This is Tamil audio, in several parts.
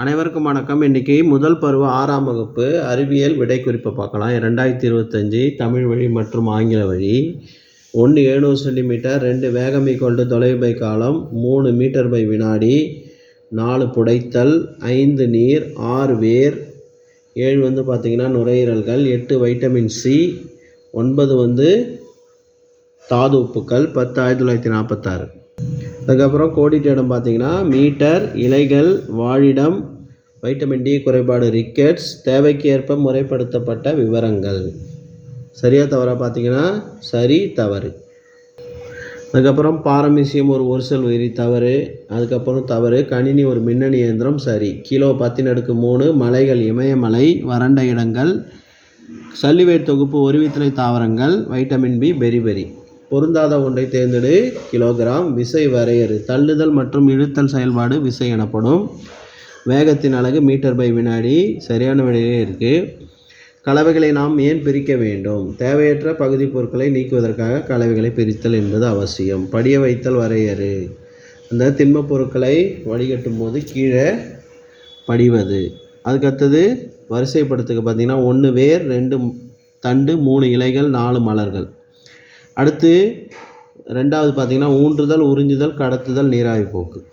அனைவருக்கும் வணக்கம். இன்றைக்கி முதல் பருவ ஆறாம் வகுப்பு அறிவியல் விடை குறிப்பை பார்க்கலாம். ரெண்டாயிரத்தி இருபத்தஞ்சி தமிழ் வழி மற்றும் ஆங்கில வழி. ஒன்று எழுநூறு சென்டிமீட்டர் ரெண்டு வேகம் கொண்டு தொலைவு பை காலம் மூணு மீட்டர் பை வினாடி நாலு புடைத்தல் ஐந்து நீர் ஆறு வேர் ஏழு வந்து பார்த்திங்கன்னா நுரையீரல்கள் எட்டு வைட்டமின் சி ஒன்பது வந்து தாது உப்புக்கள் பத்து ஆயிரத்தி தொள்ளாயிரத்தி நாற்பத்தாறு. அதுக்கப்புறம் கோடிட்ட இடம் பார்த்தீங்கன்னா மீட்டர் இலைகள் வாழிடம் வைட்டமின் டி குறைபாடு ரிக்கெட்ஸ் தேவைக்கு ஏற்ப முறைப்படுத்தப்பட்ட விவரங்கள். சரியா தவறா பார்த்தீங்கன்னா சரி தவறு. அதுக்கப்புறம் பாரமிசியம் ஒரு ஒருசல் உயிரி தவறு அதுக்கப்புறம் தவறு. கணினி ஒரு மின்னணு இயந்திரம் சரி. கிலோ பத்தின் அடுக்கு மூணு மலைகள் இமயமலை வறண்ட இடங்கள் சல்லிவேட் தொகுப்பு ஒருவித்தலை தாவரங்கள் வைட்டமின் பி பெரி பெரி. பொருந்தாத ஒன்றை தேர்ந்தெடு. கிலோகிராம் விசை வரையறு. தள்ளுதல் மற்றும் இழுத்தல் செயல்பாடு விசை எனப்படும். வேகத்தின் அழகு மீட்டர் பை வினாடி சரியான விடையிலே இருக்குது கலவைகளை நாம் ஏன் பிரிக்க வேண்டும்? தேவையற்ற பகுதி பொருட்களை நீக்குவதற்காக கலவைகளை பிரித்தல் என்பது அவசியம். படிய வைத்தல் வரையறு. அந்த திண்மப் பொருட்களை வடிகட்டும் போது கீழே படிவது. அதுக்கடுத்தது வரிசைப்படுத்துக்கு பார்த்திங்கன்னா ஒன்று வேர் ரெண்டு தண்டு மூணு இலைகள் நாலு மலர்கள். அடுத்து ரெண்டாவது பார்த்திங்கன்னா ஊன்றுதல் உறிஞ்சுதல் கடத்துதல் நீராவி போக்கு.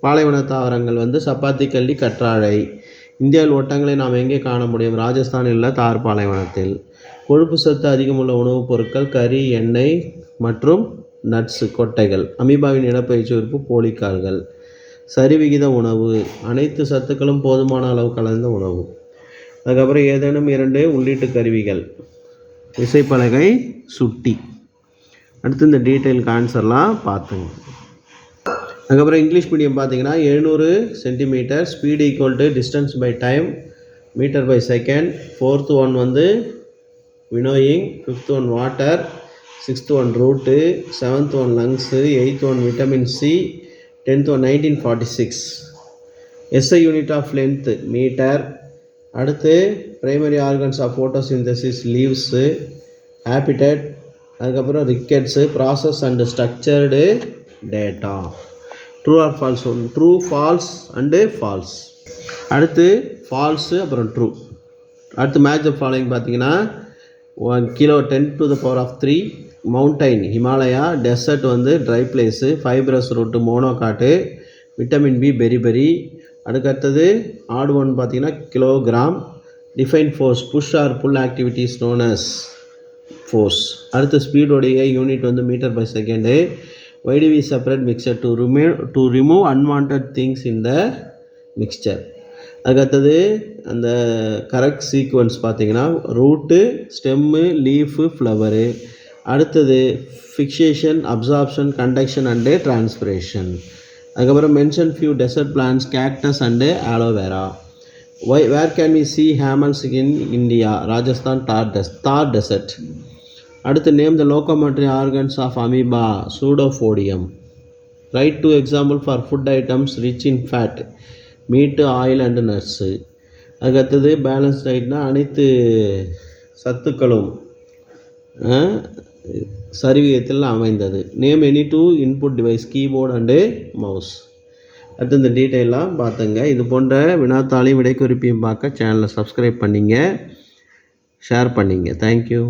பாலைவன தாவரங்கள் வந்து சப்பாத்தி கள்ளி கற்றாழை. இந்தியாவில் ஒட்டங்களை நாம் எங்கே காண முடியும்? ராஜஸ்தானில் உள்ள தார் பாலைவனத்தில். கொழுப்பு சத்து அதிகமுள்ள உணவுப் பொருட்கள் கறி எண்ணெய் மற்றும் நட்ஸு கொட்டைகள். அமீபாவின் இடப்பயிற்சி உறுப்பு போலிக்கால்கள். சரிவிகித உணவு. அனைத்து சத்துக்களும் போதுமான அளவு கலந்த உணவு. அதுக்கப்புறம் ஏதேனும் இரண்டு உள்ளீட்டு கருவிகள். விசைப்பலகை சுட்டி. அடுத்து இந்த டீட்டெயிலுக்கு ஆன்சர்லாம் பார்த்துங்க. அதுக்கப்புறம் இங்கிலீஷ் மீடியம் பார்த்தீங்கன்னா எழுநூறு centimetre speed equal to distance by time metre by second fourth one வந்து winnowing fifth one water sixth one root seventh one lungs eighth one vitamin C tenth one nineteen forty six SI unit of length metre அடுத்து primary organs of photosynthesis leaves habitat அதுக்கப்புறம் rickets process and structured data true or false one true false and false அடுத்து ஃபால்ஸு அப்புறம் ட்ரூ அடுத்து மேட்ச் ஆஃப் ஃபாலோயிங் பார்த்தீங்கன்னா one kilo ten to the power of three mountain Himalaya desert வந்து dry place fibrous root monocot vitamin B beriberi அதுக்கடுத்தது ஆடு ஒன் பார்த்தீங்கன்னா kilogram define force push or pull activities known as force அடுத்த ஸ்பீடோடைய யூனிட் வந்து metre by second why do we separate mixture to remove to remove unwanted things in the mixture அதுக்கடுத்தது அந்த கரெக்ட் சீக்வன்ஸ் பார்த்தீங்கன்னா ரூட்டு ஸ்டெம்மு லீஃபு ஃப்ளவரு அடுத்தது fixation absorption conduction and transpiration அதுக்கப்புறம் mention few desert plants cactus and aloe vera why where can we see camels in India Rajasthan Thar டெஸ் Thar desert அடுத்து name the locomotory organs of amoeba pseudopodium write two example for food items rich in fat meat oil and nuts அதுக்கடுத்தது பேலன்ஸ் டயட்னா அனைத்து சத்துக்களும் சரிவிகிதத்தில் அமைந்தது. Name any two input device keyboard and mouse அடுத்து இந்த டீட்டெயிலாக பார்த்துங்க. இது போன்ற வினாத்தாளையும் விடைக்குறிப்பையும் பார்க்க சேனலை சப்ஸ்கிரைப் பண்ணிங்க. ஷேர் பண்ணிங்க. தேங்க்யூ